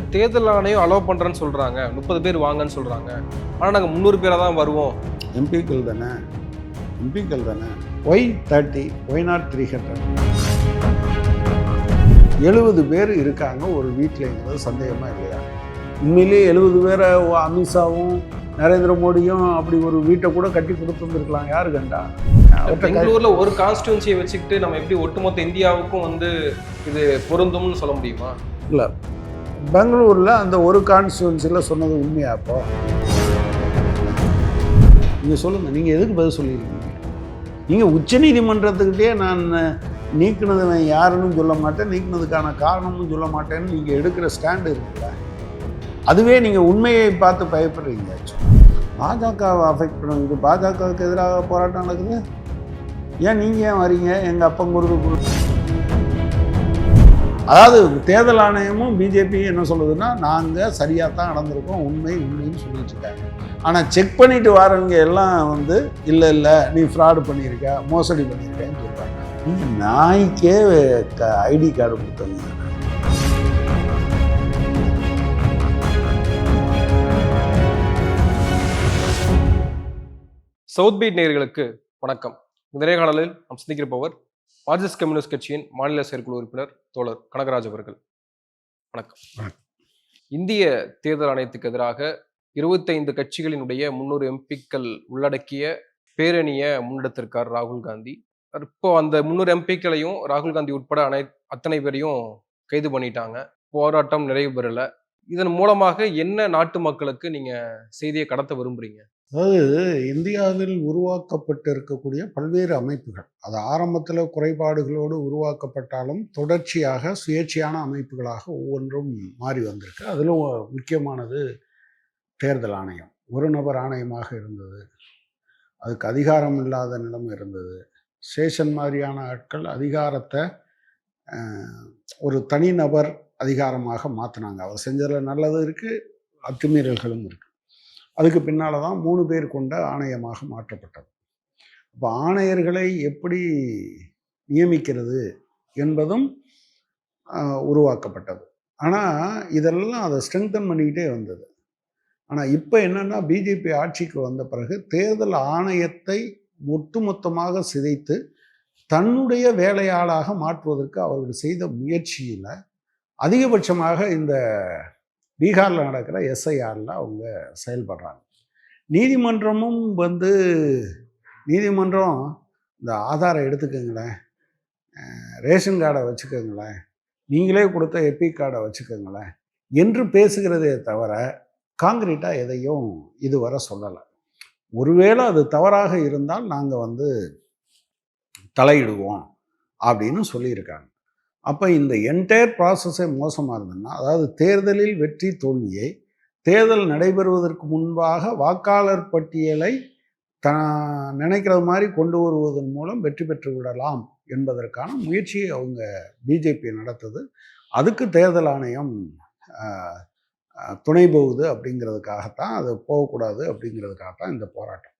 தேர்தல் ஆணையம் அலோவ் பண்றேன்னு சொல்றாங்க. முப்பது பேர் வாங்கன்னு சொல்றாங்க. ஆனா நாங்க முந்நூறு பேரா தான் வருவோம். எம்பிக்கள் தானே? எம்பிக்கள் தானே? Why thirty why not three hundred எழுபது பேர் இருக்காங்க ஒரு வீட்டிலங்கிறது சந்தேகமா இல்லையா? உண்மையிலேயே எழுபது பேரை அமித்ஷாவும் நரேந்திர மோடியும் அப்படி ஒரு வீட்டை கூட கட்டி கொடுத்துருந்துருக்கலாம் யாரு கண்டா? பெங்களூர்ல ஒரு கான்ஸ்டியூன்சியை வச்சுக்கிட்டு நம்ம எப்படி ஒட்டுமொத்த இந்தியாவுக்கும் வந்து இது பொருந்தும்னு சொல்ல முடியுமா? இல்லை. பெங்களூரில் அந்த ஒரு கான்ஸ்டுவன்சியில் சொன்னது உண்மையா அப்போ? நீங்கள் சொல்லுங்கள் நீங்கள் எதுக்கு பதில் சொல்லியிருக்கீங்க? நீங்கள் உச்சநீதிமன்றத்துக்கிட்டே நான் நீக்கினது நான் யாருன்னு சொல்ல மாட்டேன் நீக்கினதுக்கான காரணமும் சொல்ல மாட்டேன்னு நீங்கள் எடுக்கிற ஸ்டாண்டு இருக்குல்ல அதுவே நீங்கள் உண்மையை பார்த்து பயப்படுறீங்க. பாஜகவை அஃபெக்ட் பண்ணுறது பாஜகவுக்கு எதிராக போராட்டம் நடக்குது? ஏன் நீங்கள் ஏன் வரீங்க? எங்கள் அப்பங்குருக்கு அதாவது தேர்தல் ஆணையமும் பிஜேபியும் என்ன சொல்லுதுன்னா நாங்கள் சரியாக தான் நடந்திருக்கோம் உண்மை உண்மைன்னு சொல்லிட்டு இருக்காங்க. ஆனால் செக் பண்ணிட்டு வரவங்க எல்லாம் வந்து இல்லை இல்லை நீ ஃப்ராடு பண்ணியிருக்க மோசடி பண்ணியிருக்கேன்னு சொல்கிறாங்க நீங்கள் நாய்க்கே ஐடி கார்டு கொடுத்தவங்க சவுத் பீட் நேர்களுக்கு வணக்கம். இந்த நேர்காணலில் நாம் சந்திக்கிறப்பவர் மார்க்சிஸ்ட் கம்யூனிஸ்ட் கட்சியின் மாநில செயற்குழு உறுப்பினர் தோழர் கனகராஜ் அவர்கள். வணக்கம். இந்திய தேர்தல் ஆணையத்துக்கு எதிராக இருபத்தைந்து கட்சிகளினுடைய முன்னூறு எம்பிக்கள் உள்ளடக்கிய பேரணியை முன்னெடுத்திருக்கார் ராகுல் காந்தி. இப்போ அந்த முன்னூறு எம்பிக்களையும் ராகுல் காந்தி உட்பட அனை அத்தனை பேரையும் கைது பண்ணிட்டாங்க. போராட்டம் நிறைவு பெறல. இதன் மூலமாக என்ன நாட்டு மக்களுக்கு நீங்க செய்தியை கடத்த விரும்புறீங்க? அதாவது இந்தியாவில் உருவாக்கப்பட்டு இருக்கக்கூடிய பல்வேறு அமைப்புகள். அது ஆரம்பத்தில் குறைபாடுகளோடு உருவாக்கப்பட்டாலும் தொடர்ச்சியாக சுயேட்சையான அமைப்புகளாக ஒவ்வொன்றும் மாறி வந்திருக்கு. அதில் முக்கியமானது தேர்தல் ஆணையம். ஒரு நபர் ஆணையமாக இருந்தது. அதுக்கு அதிகாரம் இல்லாத நிலைமை இருந்தது. சேஷன் மாதிரியான ஆட்கள் அதிகாரத்தை ஒரு தனிநபர் அதிகாரமாக மாற்றினாங்க அவர் செஞ்சதில் நல்லது இருக்குது அத்துமீறல்களும் இருக்குது அதுக்கு பின்னால் தான் மூணு பேர் கொண்ட ஆணையமாக மாற்றப்பட்டது. அப்போ ஆணையர்களை எப்படி நியமிக்கிறது என்பதும் உருவாக்கப்பட்டது. ஆனால் இதெல்லாம் அதை ஸ்ட்ரெங்தன் பண்ணிக்கிட்டே வந்தது. ஆனால் இப்போ என்னென்னா பிஜேபி ஆட்சிக்கு வந்த பிறகு தேர்தல் ஆணையத்தை ஒட்டுமொத்தமாக சிதைத்து தன்னுடைய வேலையாளாக மாற்றுவதற்கு அவர்கள் செய்த முயற்சியில் அதிகபட்சமாக இந்த பீகாரில் நடக்கிற எஸ்ஐஆரில் அவங்க செயல்படுறாங்க. நீதிமன்றமும் வந்து நீதிமன்றம் இந்த ஆதாரை எடுத்துக்கோங்களேன். ரேஷன் கார்டை வச்சுக்கோங்களேன். நீங்களே கொடுத்த எபிக் கார்டை வச்சுக்கோங்களேன். என்று பேசுகிறதே தவிர காங்கிரீட்டாக எதையும் இதுவரை சொல்லலை. ஒருவேளை அது தவறாக இருந்தால் நாங்கள் வந்து தலையிடுவோம் அப்படின்னு சொல்லியிருக்காங்க. அப்போ இந்த என்டையர் ப்ராசஸே மோசமாக இருந்ததுன்னா அதாவது தேர்தலில் வெற்றி தோல்வியை தேர்தல் நடைபெறுவதற்கு முன்பாக வாக்காளர் பட்டியலை த நினைக்கிறது மாதிரி கொண்டு வருவதன் மூலம் வெற்றி பெற்று விடலாம் என்பதற்கான முயற்சியை அவங்க பிஜேபி நடத்துது. அதுக்கு தேர்தல் ஆணையம் துணை போகுது அப்படிங்கிறதுக்காகத்தான் அது போகக்கூடாது அப்படிங்கிறதுக்காகத்தான் இந்த போராட்டம்.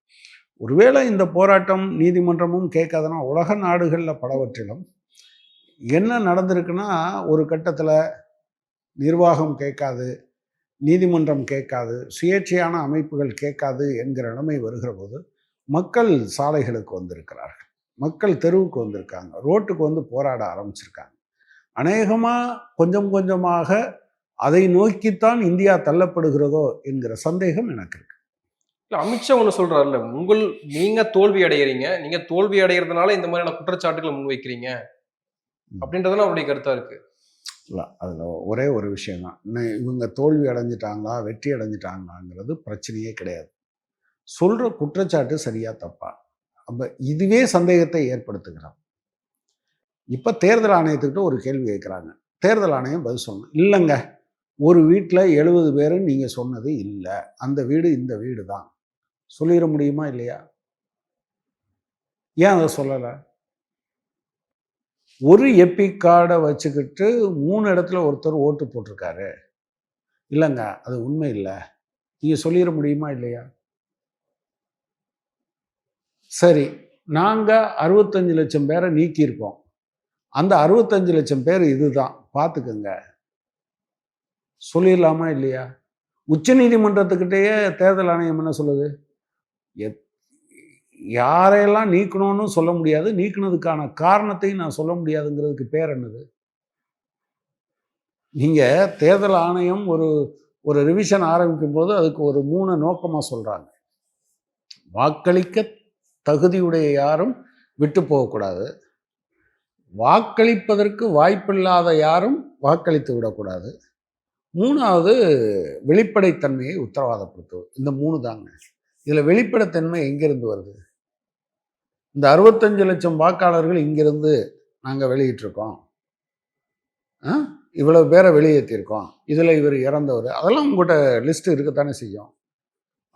ஒருவேளை இந்த போராட்டம் நீதிமன்றமும் கேட்காதுன்னா உலக நாடுகளில் பலவற்றிலும் என்ன நடந்திருக்குன்னா ஒரு கட்டத்தில் நிர்வாகம் கேட்காது நீதிமன்றம் கேட்காது சுயேட்சையான அமைப்புகள் கேட்காது என்கிற நிலைமை வருகிற போது மக்கள் சாலைகளுக்கு வந்திருக்கிறார்கள். மக்கள் தெருவுக்கு வந்திருக்காங்க. ரோட்டுக்கு வந்து போராட ஆரம்பிச்சிருக்காங்க. அநேகமாக கொஞ்சம் கொஞ்சமாக அதை நோக்கித்தான் இந்தியா தள்ளப்படுகிறதோ என்கிற சந்தேகம் எனக்கு இருக்கு. இல்லை அமித்ஷா ஒன்று சொல்கிறாருல்ல உங்கள் நீங்கள் தோல்வி அடைகிறீங்க நீங்கள் தோல்வி அடைகிறதுனால இந்த மாதிரியான குற்றச்சாட்டுகளை முன்வைக்கிறீங்க. அப்படின்றதுலாம் அவருடைய கருத்தா இருக்கு. இல்லை அதில் ஒரே ஒரு விஷயம்தான் இன்னும் இவங்க தோல்வி அடைஞ்சிட்டாங்களா வெற்றி அடைஞ்சிட்டாங்களாங்கிறது பிரச்சனையே கிடையாது. சொல்கிற குற்றச்சாட்டு சரியா தப்பா? அப்போ இதுவே சந்தேகத்தை ஏற்படுத்துகிறோம். இப்போ தேர்தல் ஆணையத்துக்கிட்ட ஒரு கேள்வி கேட்குறாங்க தேர்தல் ஆணையம் பதில் சொல்லணும். இல்லைங்க ஒரு வீட்டில் எழுபது பேர் நீங்கள் சொன்னது இல்லை. அந்த வீடு இந்த வீடு தான் சொல்லிட முடியுமா இல்லையா? ஏன் அதை சொல்லலை? ஒரு எப்பி கார்டை வச்சுக்கிட்டு மூணு இடத்துல ஒருத்தர் ஓட்டு போட்டிருக்காரு. இல்லைங்க அது உண்மை இல்லை. நீங்கள் சொல்லிட முடியுமா இல்லையா? சரி நாங்கள் அறுபத்தஞ்சு லட்சம் பேரை நீக்கியிருக்கோம். அந்த அறுபத்தஞ்சு லட்சம் பேர் இதுதான். பார்த்துக்குங்க சொல்லிடலாமா இல்லையா? உச்ச நீதிமன்றத்துக்கிட்டேயே தேர்தல் ஆணையம் என்ன சொல்லுது? எத் யாரையெல்லாம் நீக்கணும்னு சொல்ல முடியாது நீக்கினதுக்கான காரணத்தையும் நான் சொல்ல முடியாதுங்கிறதுக்கு பேர் என்னது? நீங்கள் தேர்தல் ஆணையம் ஒரு ஒரு ரிவிஷன் ஆரம்பிக்கும் போது அதுக்கு ஒரு மூணு நோக்கமாக சொல்கிறாங்க வாக்களிக்க தகுதியுடைய யாரும் விட்டு போகக்கூடாது வாக்களிப்பதற்கு வாய்ப்பில்லாத யாரும் வாக்களித்து விடக்கூடாது மூணாவது வெளிப்படைத்தன்மையை உத்தரவாதப்படுத்துவது. இந்த மூணு தாங்க. இதில் வெளிப்படைத்தன்மை எங்கேருந்து வருது? இந்த அறுபத்தஞ்சு லட்சம் வாக்காளர்கள் இங்கிருந்து நாங்கள் வெளியிட்டிருக்கோம். ஆ? இவ்வளவு பேரை வெளியேற்றிருக்கோம். இதில் இவர் இறந்தவர். அதெல்லாம் உங்கள்கிட்ட லிஸ்ட்டு இருக்கத்தானே செய்யும்.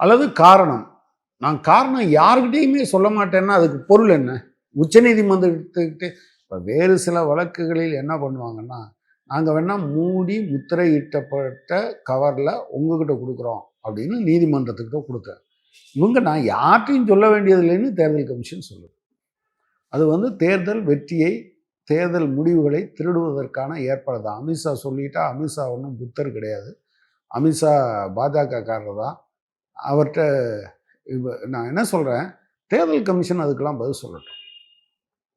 அல்லது காரணம். நான் காரணம் யாருக்கிட்டேயுமே சொல்ல மாட்டேன்னா அதுக்கு பொருள் என்ன? உச்சநீதிமன்றத்துக்கிட்டே இப்போ வேறு சில வழக்குகளில் என்ன பண்ணுவாங்கன்னா நாங்கள் வேணால் மூடி முத்திரையிட்டப்பட்ட கவரில் உங்ககிட்ட கொடுக்குறோம் அப்படின்னு நீதிமன்றத்துக்கிட்ட கொடுத்தேன் இவங்க நான் யார்ட்டையும் சொல்ல வேண்டியதில்லைன்னு தேர்தல் கமிஷன் சொல்லுது. அது வந்து தேர்தல் வெற்றியை தேர்தல் முடிவுகளை திருடுவதற்கான ஏற்பாடு தான். அமித்ஷா சொல்லிட்டா அமித்ஷா ஒன்றும் புத்தர் கிடையாது. அமித்ஷா பாஜகக்காரர் தான். அவர்கிட்ட இப்போ நான் என்ன சொல்கிறேன் தேர்தல் கமிஷன் அதுக்கெல்லாம் பதில் சொல்லட்டும்.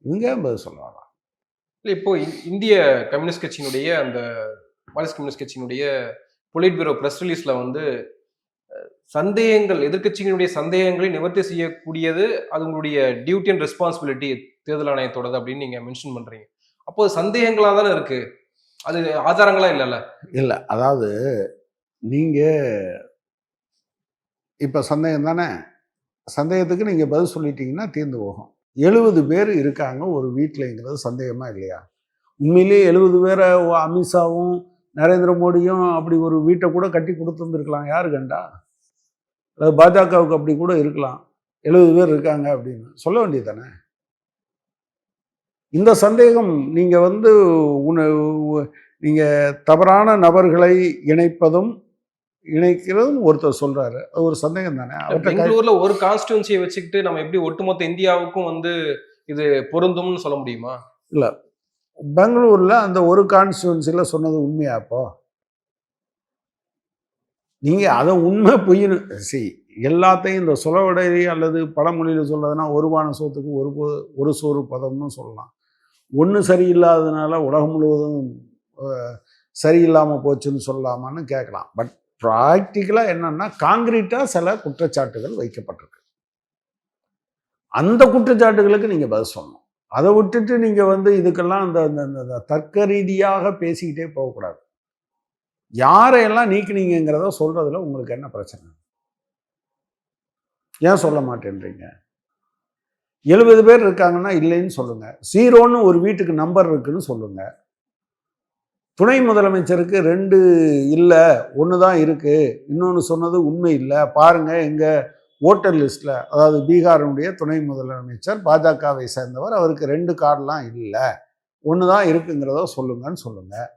இவங்க பதில் சொல்லலாம் இல்லை இப்போ இந்திய கம்யூனிஸ்ட் கட்சியினுடைய அந்த மார்க்சிஸ்ட் கம்யூனிஸ்ட் கட்சியினுடைய பொலிட் பியூரோ ப்ரெஸ் ரிலீஸில் வந்து சந்தேகங்கள் எதிர்க்கட்சிகளுடைய சந்தேகங்களை நிவர்த்தி செய்யக்கூடியது அது உங்களுடைய டியூட்டி அண்ட் ரெஸ்பான்சிபிலிட்டி தேர்தல் ஆணையத்தோடது அப்படின்னு நீங்க மென்ஷன் பண்றீங்க. அப்போ சந்தேகங்களா தானே இருக்கு? அது ஆதாரங்களா இல்லைல்ல? இல்லை அதாவது நீங்கள் இப்போ சந்தேகம் தானே? சந்தேகத்துக்கு நீங்கள் பதில் சொல்லிட்டீங்கன்னா தீர்ந்து போகும். எழுபது பேர் இருக்காங்க ஒரு வீட்டிலங்கிறது சந்தேகமா இல்லையா? உண்மையிலேயே எழுபது பேரை ஓ- அமித்ஷாவும் நரேந்திர மோடியும் அப்படி ஒரு வீட்டை கூட கட்டி கொடுத்துருந்துருக்கலாம். யாரு கண்டா? அதாவது பாஜகவுக்கு அப்படி கூட இருக்கலாம். எழுபது பேர் இருக்காங்க அப்படின்னு. சொல்ல வேண்டியது தானே இந்த சந்தேகம் நீங்கள் வந்து உன நீங்கள் தவறான நபர்களை இணைப்பதும் இணைக்கிறதும் ஒருத்தர் சொல்றாரு. அது ஒரு சந்தேகம் தானே? பெங்களூர்ல ஒரு கான்ஸ்டியூன்சியை வச்சுக்கிட்டு நம்ம எப்படி ஒட்டுமொத்த இந்தியாவுக்கும் வந்து இது பொருந்தும்னு சொல்ல முடியுமா? பெங்களூர்ல அந்த ஒரு கான்ஸ்டியூன்சில சொன்னது உண்மையா அப்போ? நீங்க அதை உண்மை பொய்னு சி எல்லாத்தையும் இந்த சொலவடை அல்லது பழமொழியில சொல்றதுன்னா ஒரு பான சோத்துக்கு ஒரு ஒரு சோறு பதம்னு சொல்லலாம். ஒன்று சரியில்லாததுனால உலகம் முழுவதும் சரியில்லாமல் போச்சுன்னு சொல்லலாமான்னு கேட்கலாம். பட் ப்ராக்டிக்கலாக என்னன்னா காங்கிரீட்டாக சில குற்றச்சாட்டுகள் வைக்கப்பட்டிருக்கு. அந்த குற்றச்சாட்டுகளுக்கு நீங்கள் பதில் சொல்லணும். அதை விட்டுட்டு நீங்கள் வந்து இதுக்கெல்லாம் அந்த தர்க்க ரீதியாக பேசிக்கிட்டே போகக்கூடாது. யாரையெல்லாம் நீக்கினீங்கிறத சொல்றதுல உங்களுக்கு என்ன பிரச்சனை? ஏன் சொல்ல மாட்டேன்றீங்க? எழுபது பேர் இருக்காங்கன்னா இல்லைன்னு சொல்லுங்க. சீரோன்னு ஒரு வீட்டுக்கு நம்பர் இருக்குன்னு சொல்லுங்க. துணை முதலமைச்சருக்கு ரெண்டு இல்லை ஒன்று தான் இருக்கு. இன்னொன்று சொன்னது உண்மை இல்லை. பாருங்க எங்க ஓட்டர் லிஸ்ட்ல அதாவது பீகாரினுடைய துணை முதலமைச்சர் பாஜகவை சேர்ந்தவர் அவருக்கு ரெண்டு கார்டெலாம் இல்லை. ஒன்று தான் இருக்குங்கிறத சொல்லுங்கன்னு சொல்லுங்கள்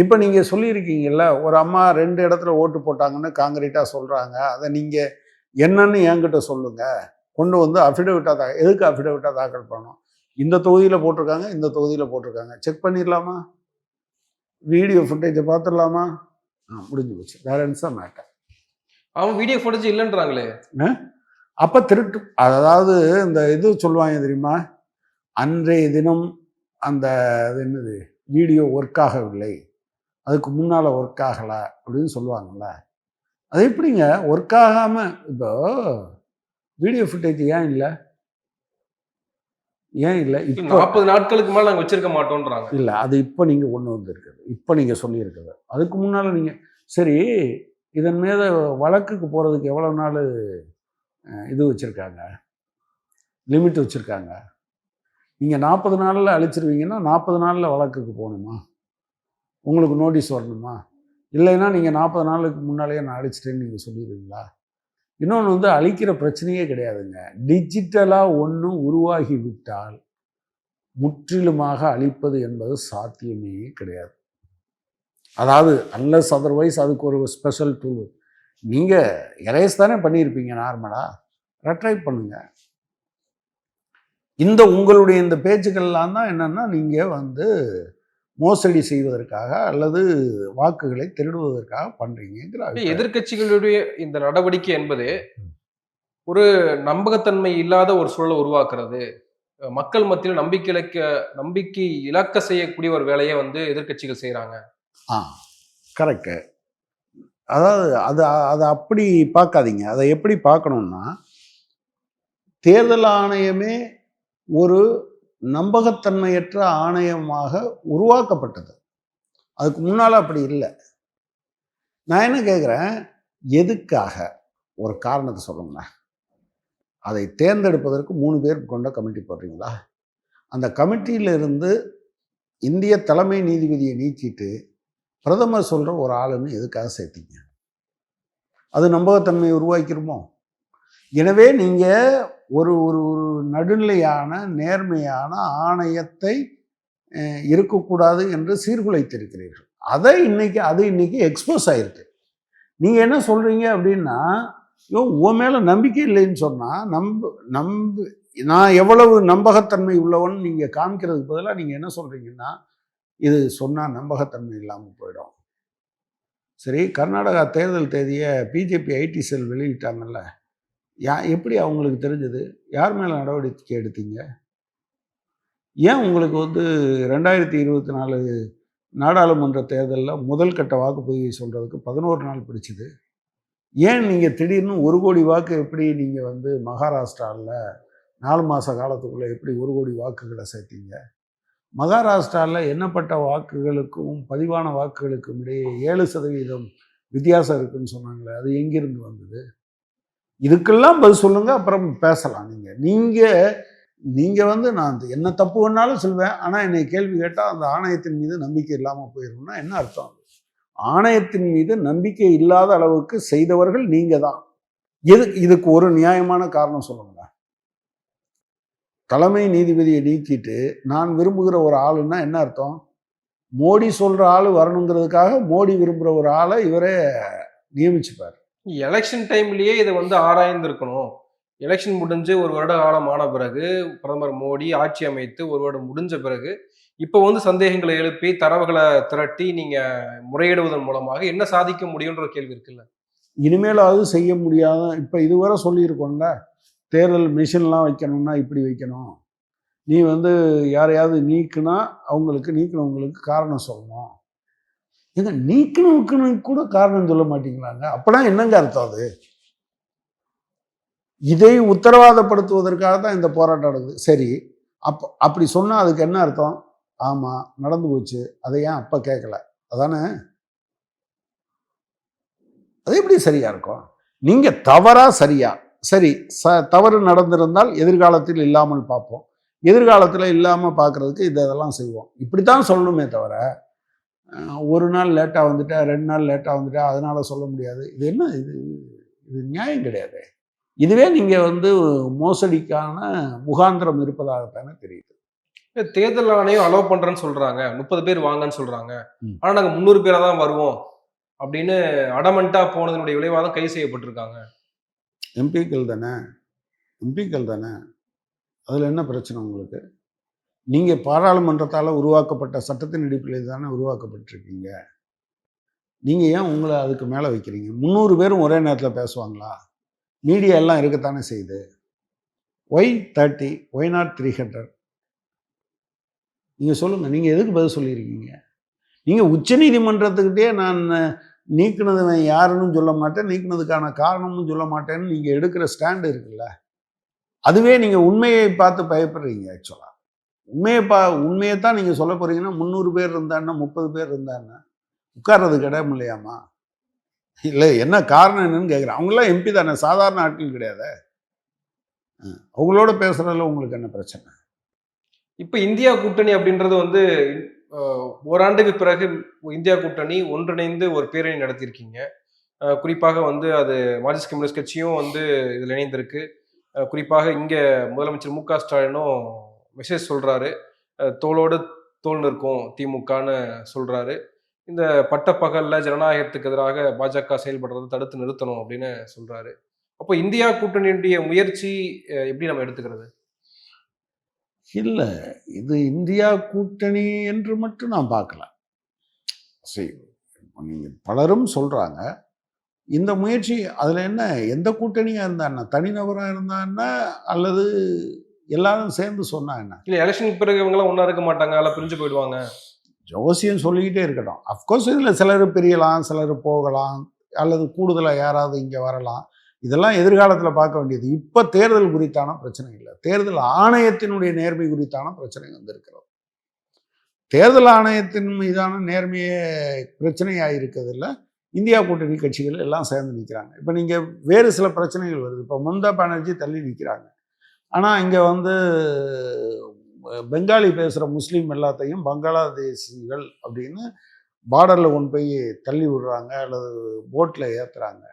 இப்போ நீங்கள் சொல்லியிருக்கீங்கல்ல ஒரு அம்மா ரெண்டு இடத்துல ஓட்டு போட்டாங்கன்னு காங்கிரீட்டாக சொல்கிறாங்க அதை நீங்கள் என்னன்னு என்கிட்ட சொல்லுங்க. கொண்டு வந்து அஃபிடவிட்டாக தா எதுக்கு அஃபிடவிட்டாக தாக்கல் பண்ணணும்? இந்த தொகுதியில் போட்டிருக்காங்க இந்த தொகுதியில் போட்டிருக்காங்க. செக் பண்ணிடலாமா? வீடியோ ஃபுட்டேஜை பார்த்துடலாமா? ஆ முடிஞ்சு போச்சு. என்ன மேட்டர் அவன் வீடியோ ஃபுட்டேஜ் இல்லைன்றாங்களே. அப்போ திருட்டு அதாவது இந்த இது சொல்லுவாங்க தெரியுமா? அன்றைய தினம் அந்த என்னது? வீடியோ ஒர்க் ஆகவில்லை. அதுக்கு முன்னால் ஒர்க் ஆகலை அப்படின்னு சொல்லுவாங்கல்ல. அது எப்படிங்க? ஒர்க் ஆகாமல் இப்போ வீடியோ ஃபுட்டேஜ் ஏன் இல்லை? ஏன் இல்லை? இப்போ நாற்பது நாட்களுக்கு மேல நாங்க வச்சிருக்க மாட்டோம்ன்றாங்க இல்லை அது இப்போ நீங்கள் கொண்டு வந்திருக்குது. இப்போ நீங்கள் சொல்லியிருக்குது. அதுக்கு முன்னால் நீங்கள் சரி இதன் மீது வழக்குக்கு போகிறதுக்கு எவ்வளோ நாள் இது வச்சுருக்காங்க? லிமிட் வச்சுருக்காங்க? நீங்கள் நாற்பது நாளில் அழிச்சிருவீங்கன்னா நாற்பது நாளில் வழக்குக்கு போகணுமா? உங்களுக்கு நோட்டீஸ் வரணுமா? இல்லைன்னா நீங்கள் நாற்பது நாளுக்கு முன்னாலேயே நான் அழிச்சிட்டேன்னு நீங்கள் சொல்லிடுவீங்களா? இன்னொன்று வந்து அழிக்கிற பிரச்சனையே கிடையாதுங்க. டிஜிட்டலாக ஒன்றும் உருவாகி விட்டால் முற்றிலுமாக அழிப்பது என்பது சாத்தியமே கிடையாது. அதாவது அன்லஸ் அதர்வைஸ் அதுக்கு ஒரு ஸ்பெஷல் டூல் நீங்கள் எரேஸ் தானே பண்ணியிருப்பீங்க நார்மலாக ரெட்ரை பண்ணுங்கள் இந்த உங்களுடைய இந்த பேச்சுக்கள்லாம் தான் என்னென்னா நீங்கள் வந்து மோசடி செய்வதற்காக அல்லது வாக்குகளை திருடுவதற்காக பண்றீங்கிற அபிப்பிராயம். எதிர்க்கட்சிகளுடைய இந்த நடவடிக்கை என்பது ஒரு நம்பகத்தன்மை இல்லாத ஒரு சூழலை உருவாக்குறது. மக்கள் மத்தியில் நம்பிக்கை இழக்க நம்பிக்கை இழக்க செய்யக்கூடிய ஒரு வேலையை வந்து எதிர்க்கட்சிகள் செய்றாங்க. ஆ கரெக்டு. அதாவது அது அதை அப்படி பார்க்காதீங்க. அதை எப்படி பார்க்கணும்னா தேர்தல் ஆணையமே ஒரு நம்பகத்தன்மையற்ற ஆணையமாக உருவாக்கப்பட்டது. அதுக்கு முன்னால் அப்படி இல்லை. நான் என்ன கேட்குறேன் எதுக்காக? ஒரு காரணத்தை சொல்லுங்களேன் அதை தேர்ந்தெடுப்பதற்கு மூணு பேர் கொண்ட கமிட்டி போடுறீங்களா? அந்த கமிட்டியிலிருந்து இந்திய தலைமை நீதிபதியை நீக்கிட்டு பிரதமர் சொல்கிற ஒரு ஆளுன்னு எதுக்காக சேர்த்தீங்க? அது நம்பகத்தன்மையை உருவாக்கிருமோ? எனவே நீங்கள் ஒரு ஒரு ஒரு நடுநிலையான நேர்மையான ஆணையத்தை இருக்கக்கூடாது என்று சீர்குலைத்திருக்கிறீர்கள். அதை இன்னைக்கு அது இன்னைக்கு எக்ஸ்போஸ் ஆயிருக்கு. நீங்கள் என்ன சொல்கிறீங்க அப்படின்னா ஐயோ உன் மேலே நம்பிக்கை இல்லைன்னு சொன்னால் நம்ப நம்ப நான் எவ்வளவு நம்பகத்தன்மை உள்ளவன் நீங்கள் காமிக்கிறதுக்கு பதிலாக நீங்கள் என்ன சொல்கிறீங்கன்னா இது சொன்னால் நம்பகத்தன்மை இல்லாமல் போயிடும். சரி கர்நாடகா தேர்தல் தேதியை பிஜேபி ஐடி செல் வெளியிட்டாங்கல்ல யா எப்படி அவங்களுக்கு தெரிஞ்சது? யார் மேலே நடவடிக்கை எடுத்தீங்க? ஏன் உங்களுக்கு வந்து ரெண்டாயிரத்தி இருபத்தி நாலு நாடாளுமன்ற தேர்தலில் முதல் கட்ட வாக்குப்பதிவை சொல்கிறதுக்கு பதினோரு நாள் பிடிச்சிது? ஏன் நீங்கள் திடீர்னு ஒரு கோடி வாக்கு எப்படி நீங்கள் வந்து மகாராஷ்டிராவில் நாலு மாத காலத்துக்குள்ளே எப்படி ஒரு கோடி வாக்குகளை சேர்த்தீங்க? மகாராஷ்டிராவில் எண்ணப்பட்ட வாக்குகளுக்கும் பதிவான வாக்குகளுக்கும் இடையே ஏழு சதவீதம் வித்தியாசம் இருக்குன்னு சொன்னாங்களே அது எங்கிருந்து வந்தது? இதுக்கெல்லாம் பதில் சொல்லுங்க அப்புறம் பேசலாம். நீங்க நீங்க நீங்க வந்து நான் என்ன தப்பு வேணாலும் சொல்வேன். ஆனா என்னை கேள்வி கேட்டால் அந்த ஆணையத்தின் மீது நம்பிக்கை இல்லாமல் போயிடும்னா என்ன அர்த்தம் ஆணையத்தின் மீது நம்பிக்கை இல்லாத அளவுக்கு செய்தவர்கள் நீங்க தான். எது இதுக்கு ஒரு நியாயமான காரணம் சொல்லுங்களேன். தலைமை நீதிபதியை நீக்கிட்டு நான் விரும்புகிற ஒரு ஆளுன்னா என்ன அர்த்தம்? மோடி சொல்ற ஆள் வரணுங்கிறதுக்காக மோடி விரும்புகிற ஒரு ஆளை இவரே நியமிச்சுப்பார். எலெக்ஷன் டைம்லயே இதை வந்து ஆராய்ந்திருக்கணும். எலெக்ஷன் முடிஞ்சு ஒரு வருட காலம் ஆன பிறகு பிரதமர் மோடி ஆட்சி அமைத்து ஒரு வருடம் முடிஞ்ச பிறகு இப்போ வந்து சந்தேகங்களை எழுப்பி தரவுகளை திரட்டி நீங்க முறையிடுவதன் மூலமாக என்ன சாதிக்க முடியுன்ற கேள்வி இருக்குல்ல. இனிமேலாவது செய்ய முடியாத இப்போ இதுவரை சொல்லியிருக்கோம்ல தேர்தல் மிஷின்லாம் வைக்கணும்னா இப்படி வைக்கணும். நீ வந்து யாரையாவது நீக்குனா அவங்களுக்கு நீக்கினவங்களுக்கு காரணம் சொல்லணும். ஏங்க நீக்கணுக்குன்னு கூட காரணம் சொல்ல மாட்டேங்கிறாங்க அப்பனா என்னங்க அர்த்தம் அது? இதை உத்தரவாதப்படுத்துவதற்காக தான் இந்த போராட்டம் நடக்குது. சரி அப்போ அப்படி சொன்னால் அதுக்கு என்ன அர்த்தம்? ஆமாம் நடந்து போச்சு. அதை ஏன் அப்போ கேட்கல அதானே? அது எப்படி சரியா இருக்கும்? நீங்க தவறா சரியா? சரி ச தவறு நடந்திருந்தால் எதிர்காலத்தில் இல்லாமல் பார்ப்போம். எதிர்காலத்தில் இல்லாமல் பார்க்கறதுக்கு இதை இதெல்லாம் செய்வோம். இப்படித்தான் சொல்லணுமே தவிர ஒரு நாள் லேட்டாக வந்துட்டா ரெண்டு நாள் லேட்டாக வந்துட்டா அதனால சொல்ல முடியாது. இது என்ன? இது இது நியாயம் கிடையாது. இதுவே நீங்கள் வந்து மோசடிக்கான முகாந்திரம் இருப்பதாகத்தானே தெரியுது. தேர்தல் ஆணையம் அலோவ் பண்றேன்னு சொல்றாங்க. முப்பது பேர் வாங்கன்னு சொல்றாங்க. ம். ஆனா நாங்க முந்நூறு பேரா தான் வருவோம் அப்படின்னு அடமண்டா போனதனுடைய விளைவாக தான் கைது செய்யப்பட்டிருக்காங்க. எம்பிக்கள் தானே? எம்பிக்கள் தானே? அதில் என்ன பிரச்சனை உங்களுக்கு? நீங்கள் பாராளுமன்றத்தால் உருவாக்கப்பட்ட சட்டத்தின் அடிப்படையில் தானே உருவாக்கப்பட்டிருக்கீங்க. நீங்கள் ஏன் உங்களை அதுக்கு மேலே வைக்கிறீங்க? முந்நூறு பேரும் ஒரே நேரத்தில் பேசுவாங்களா? மீடியா எல்லாம் இருக்கத்தானே செய்யுது. Why thirty why not three hundred நீங்கள் சொல்லுங்கள் நீங்கள் எதுக்கு பதில் சொல்லியிருக்கீங்க நீங்கள் உச்சநீதிமன்றத்துக்கிட்டே நான் நீக்கினதுவன் யாருன்னு சொல்ல மாட்டேன். நீக்கினதுக்கான காரணமும் சொல்ல மாட்டேன்னு நீங்கள் எடுக்கிற ஸ்டாண்டு இருக்குல்ல. அதுவே நீங்கள் உண்மையை பார்த்து பயப்படுறீங்க ஆக்சுவலாக உண்மையை பா உண்மையை தான் நீங்கள் சொல்ல போகிறீங்கன்னா முந்நூறு பேர் இருந்தான்னா முப்பது பேர் இருந்தான்னா உட்கார்றது கிடையாது இல்லையாமா இல்லை என்ன காரணம் என்னன்னு கேட்குறேன். அவங்களாம் எம்பி தானே சாதாரண ஆட்கள் கிடையாது. அவங்களோட பேசுறதுல உங்களுக்கு என்ன பிரச்சனை? இப்போ இந்தியா கூட்டணி அப்படின்றது வந்து ஓராண்டுக்கு பிறகு இந்தியா கூட்டணி ஒன்றிணைந்து ஒரு பேரணி நடத்தியிருக்கீங்க. குறிப்பாக வந்து அது மார்க்சிஸ்ட் கம்யூனிஸ்ட் கட்சியும் வந்து இதில் இணைந்திருக்கு. குறிப்பாக இங்கே முதலமைச்சர் மு க ஸ்டாலினும் மெசேஜ் சொல்கிறாரு தோளோடு தோல் நிற்கும் திமுகன்னு சொல்கிறாரு இந்த பட்டப்பகலில் ஜனநாயகத்துக்கு எதிராக பாஜக செயல்படுறதை தடுத்து நிறுத்தணும் அப்படின்னு சொல்கிறாரு அப்போ இந்தியா கூட்டணியுடைய முயற்சி எப்படி நம்ம எடுத்துக்கிறது? இல்லை இது இந்தியா கூட்டணி என்று மட்டும் நான் பார்க்கல. சரி நீங்கள் பலரும் சொல்கிறாங்க இந்த முயற்சி அதில் என்ன எந்த கூட்டணியாக இருந்தான்னா தனிநபராக இருந்தான்னா அல்லது எல்லாரும் சேர்ந்து சொன்னா என்ன? இல்ல எலெக்ஷனுக்கு பிறகு இவங்க எல்லாம் ஒண்ணா இருக்க மாட்டாங்க எல்லாம் பிரிஞ்சு போயிடுவாங்க. ஜோசியம் சொல்லிக்கிட்டே இருக்கட்டும். அஃப்கோர்ஸ் இதில் சிலர் பிரியலாம் சிலர் போகலாம் அல்லது கூடுதலாக யாராவது இங்கே வரலாம். இதெல்லாம் எதிர்காலத்தில் பார்க்க வேண்டியது. இப்போ தேர்தல் குறித்தான பிரச்சனை இல்லை. தேர்தல் ஆணையத்தினுடைய நேர்மை குறித்தான பிரச்சனை வந்திருக்கிறது. தேர்தல் ஆணையத்தின் மீதான நேர்மையே பிரச்சனையாக இருக்கிறதுல இந்தியா கூட்டணி கட்சிகள் எல்லாம் சேர்ந்து நிற்கிறாங்க இப்போ நீங்கள் வேறு சில பிரச்சனைகள் வருது. இப்போ மம்தா பானர்ஜி தள்ளி நிற்கிறாங்க ஆனால் இங்கே வந்து பெங்காலி பேசுகிற முஸ்லீம் எல்லாத்தையும் பங்களாதேசிகள் அப்படின்னு பார்டரில் கொண்டு போய் தள்ளி விடுறாங்க அல்லது போட்டில் ஏற்றுறாங்க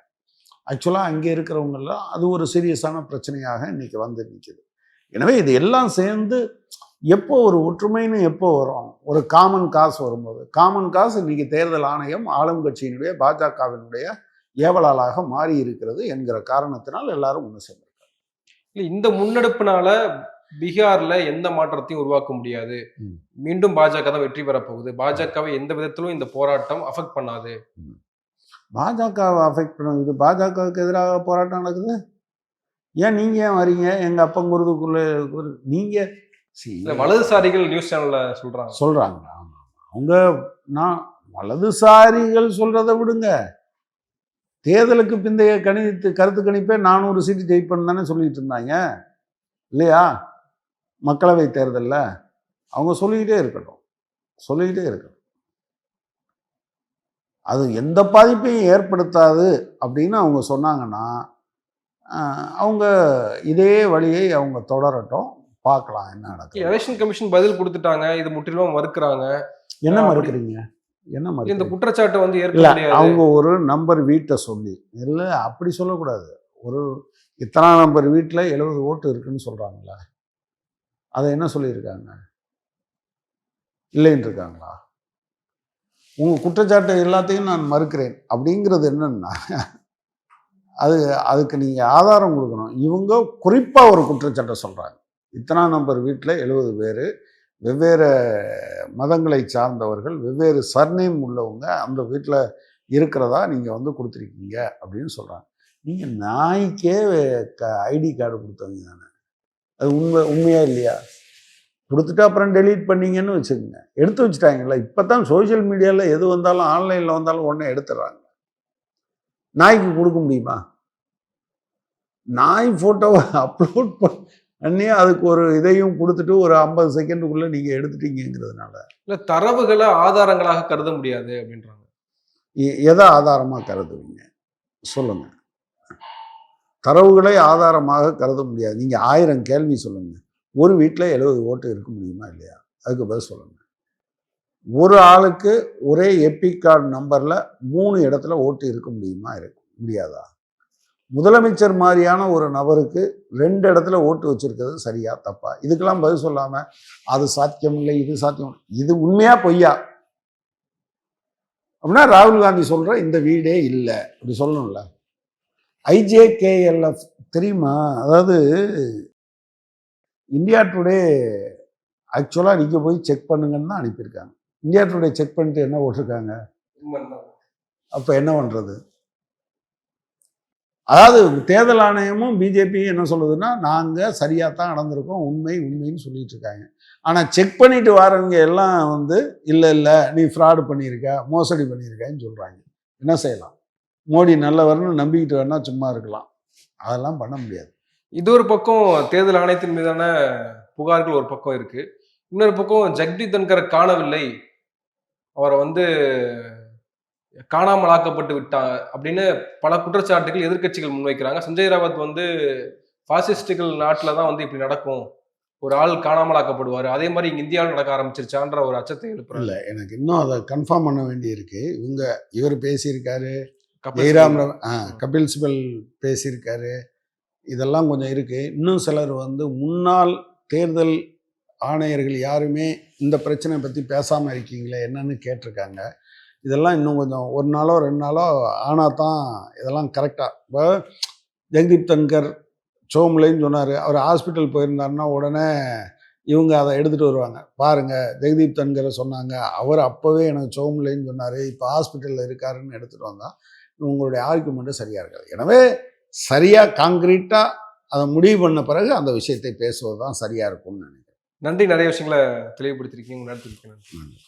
ஆக்சுவலாக அங்கே இருக்கிறவங்கெல்லாம் அது ஒரு சீரியஸான பிரச்சனையாக இன்றைக்கி வந்து நிற்கிது எனவே இது எல்லாம் சேர்ந்து எப்போ ஒரு ஒற்றுமைன்னு எப்போ வரும்? ஒரு காமன் காசு வரும்போது. காமன் காசு இன்றைக்கி தேர்தல் ஆணையம் ஆளும் கட்சியினுடைய பாஜகவினுடைய ஏவலாளாக மாறி இருக்கிறது என்கிற காரணத்தினால் எல்லாரும் ஒன்று சேர்ந்து இல்ல இந்த முன்னெடுப்புனால பீகார்ல எந்த மாற்றத்தையும் உருவாக்க முடியாது. மீண்டும் பாஜக தான் வெற்றி பெற போகுது. பாஜகவை எந்த விதத்திலும் இந்த போராட்டம் அஃபெக்ட் பண்ணாது. பாஜகவை அஃபெக்ட் பண்ணும் இது பாஜகவுக்கு எதிராக போராட்டம் நடக்குது? ஏன் நீங்க ஏன் வரீங்க? எங்க அப்பங்குறதுக்குள்ள நீங்க வலதுசாரிகள் நியூஸ் சேனல்ல சொல்றாங்க. சொல்றாங்க. அவங்க நான் வலதுசாரிகள் சொல்றதை விடுங்க. தேர்தலுக்கு பிந்தைய கணித்து கருத்து கணிப்பே நானூறு சீட்டு ஜெயிப்பேன்னு தானே சொல்லிட்டு இருந்தாங்க. இல்லையா? மக்களவை தேர்தல்ல. அவங்க சொல்லிக்கிட்டே இருக்கட்டும். சொல்லிக்கிட்டே இருக்கட்டும். அது எந்த பாதிப்பையும் ஏற்படுத்தாது அப்படின்னு அவங்க சொன்னாங்கன்னா அவங்க இதே வழியை அவங்க தொடரட்டும். பார்க்கலாம் என்ன நடக்குது. எலெக்ஷன் கமிஷன் பதில் கொடுத்துட்டாங்க. இது முற்றிலும் மறுக்கிறாங்க. என்ன மறுக்கிறீங்க? என்ன இந்த மறுக்கிறீங்க குற்றச்சாட்டை வந்து இல்ல அவங்க ஒரு நம்பர் வீட்டை சொல்லி இல்லை அப்படி சொல்லக்கூடாது. ஒரு இத்தனாம் நம்பர் வீட்டில் எழுபது ஓட்டு இருக்குன்னு சொல்றாங்களா? அதை என்ன சொல்லியிருக்காங்க? இல்லைன்னு இருக்காங்களா? உங்க குற்றச்சாட்டு எல்லாத்தையும் நான் மறுக்கிறேன். அப்படிங்கிறது என்னன்னா அது அதுக்கு நீங்க ஆதாரம் கொடுக்கணும். இவங்க குறிப்பா ஒரு குற்றச்சாட்டை சொல்றாங்க. இத்தனாம் நம்பர் வீட்டில் எழுபது பேர் வெவ்வேறு மதங்களை சார்ந்தவர்கள் வெவ்வேறு சர்நேம் உள்ளவங்க அந்த வீட்டில் இருக்கிறதா நீங்கள் வந்து கொடுத்துருக்கீங்க அப்படின்னு சொல்கிறாங்க நீங்கள் நாய்க்கே ஐடி கார்டு கொடுத்தவங்க தானே. அது உண்மை உண்மையாக இல்லையா? கொடுத்துட்டு அப்புறம் டெலீட் பண்ணீங்கன்னு வச்சுக்கோங்க. எடுத்து வச்சுட்டாங்கல்ல இப்போ தான் சோஷியல் மீடியாவில் எது வந்தாலும் ஆன்லைனில் வந்தாலும் உடனே எடுத்துடுறாங்க. நாய்க்கு கொடுக்க முடியுமா? நாய் ஃபோட்டோவை அப்லோட் பண்ணி அதுக்கு ஒரு இதையும் கொடுத்துட்டு ஒரு ஐம்பது செகண்டுக்குள்ளே நீங்கள் எடுத்துட்டீங்கிறதுனால இல்ல தரவுகளை ஆதாரங்களாக கருத முடியாது அப்படின்றாங்க. எதை ஆதாரமாக கருதுவீங்க? சொல்லுங்க. தரவுகளை ஆதாரமாக கருத முடியாது. நீங்கள் ஆயிரம் கேள்வி சொல்லுங்க. ஒரு வீட்டில் எழுபது ஓட்டு இருக்க முடியுமா இல்லையா? அதுக்கு பதில் சொல்லுங்க. ஒரு ஆளுக்கு ஒரே எபிக் கார்டு நம்பரில் மூணு இடத்துல ஓட்டு இருக்க முடியுமா? இருக்க முடியாதா? முதலமைச்சர் மாதிரியான ஒரு நபருக்கு ரெண்டு இடத்துல ஓட்டு வச்சிருக்கிறது சரியா தப்பா? இதுக்கெல்லாம் பதில் சொல்லாம அது சாத்தியம் இல்லை இது சாத்தியம். இது உண்மையா பொய்யா? அப்படின்னா ராகுல் காந்தி சொல்ற இந்த வீடே இல்லை. அப்படி சொல்லணும்ல. ஐஜேகேஎல்எஃப் தெரியுமா? அதாவது இந்தியா டுடே ஆக்சுவலாக நீங்கள் போய் செக் பண்ணுங்கன்னு தான் அனுப்பியிருக்காங்க. இந்தியா டுடே செக் பண்ணிட்டு என்ன போட்டிருக்காங்க? அப்போ என்ன பண்ணுறது அதாவது தேர்தல் ஆணையமும் பிஜேபி என்ன சொல்லுதுன்னா நாங்கள் சரியாக தான் நடந்திருக்கோம் உண்மை உண்மைன்னு சொல்லிட்டு இருக்காங்க. ஆனால் செக் பண்ணிட்டு வரவங்க எல்லாம் வந்து இல்லை இல்லை நீ ஃப்ராடு பண்ணியிருக்க மோசடி பண்ணியிருக்கேன்னு சொல்கிறாங்க என்ன செய்யலாம்? மோடி நல்லவர்னு நம்பிக்கிட்டு வேணா சும்மா இருக்கலாம். அதெல்லாம் பண்ண முடியாது. இது ஒரு பக்கம் தேர்தல் ஆணையத்தின் மீதான புகார்கள் ஒரு பக்கம் இருக்குது இன்னொரு பக்கம் ஜெக்தீப் தன்கரை காணவில்லை. அவரை வந்து காணாமல் ஆக்கப்பட்டு விட்டாங்க அப்படின்னு பல குற்றச்சாட்டுகள் எதிர்க்கட்சிகள் முன்வைக்கிறாங்க. சஞ்சய் ராவத் வந்து பாசிஸ்டுகள் நாட்டில் தான் வந்து இப்படி நடக்கும். ஒரு ஆள் காணாமல் ஆக்கப்படுவார் அதே மாதிரி இங்க இந்தியாவில் நடக்க ஆரம்பிச்சிருச்சான்ற ஒரு அச்சத்தை எழுப்புறாங்க இல்லை எனக்கு இன்னும் அதை கன்ஃபார்ம் பண்ண வேண்டியிருக்கு. இவங்க இவர் பேசியிருக்காரு. கபில் ஜெயராம் ஆ, கபில் சிபல் பேசியிருக்காரு. இதெல்லாம் கொஞ்சம் இருக்கு. இன்னும் சிலர் வந்து முன்னாள் தேர்தல் ஆணையர்கள் யாருமே இந்த பிரச்சனை பற்றி பேசாமல் இருக்கீங்களே என்னன்னு கேட்டிருக்காங்க. இதெல்லாம் இன்னும் கொஞ்சம் ஒரு நாளோ ரெண்டு நாளோ ஆனால் தான் இதெல்லாம் கரெக்டாக இப்போ ஜெகதீப் தன்கர் சோம்லேன்னு சொன்னார். அவர் ஹாஸ்பிட்டல் போயிருந்தாருன்னா உடனே இவங்க அதை எடுத்துகிட்டு வருவாங்க. பாருங்க ஜெகதீப் தன்கரை சொன்னாங்க. அவர் அப்போவே எனக்கு சோமில்லைன்னு சொன்னார். இப்போ ஹாஸ்பிட்டலில் இருக்காருன்னு எடுத்துகிட்டு வந்தால் உங்களுடைய ஆர்குமெண்ட்டு சரியாக இருக்காது. எனவே சரியாக காங்கிரீட்டாக அதை முடிவு பண்ண பிறகு அந்த விஷயத்தை பேசுவது தான் சரியாக இருக்கும்னு நினைக்கிறேன். நன்றி. நிறைய விஷயங்களை தெளிவுபடுத்திருக்கீங்க நேரத்துக்கு நன்றி.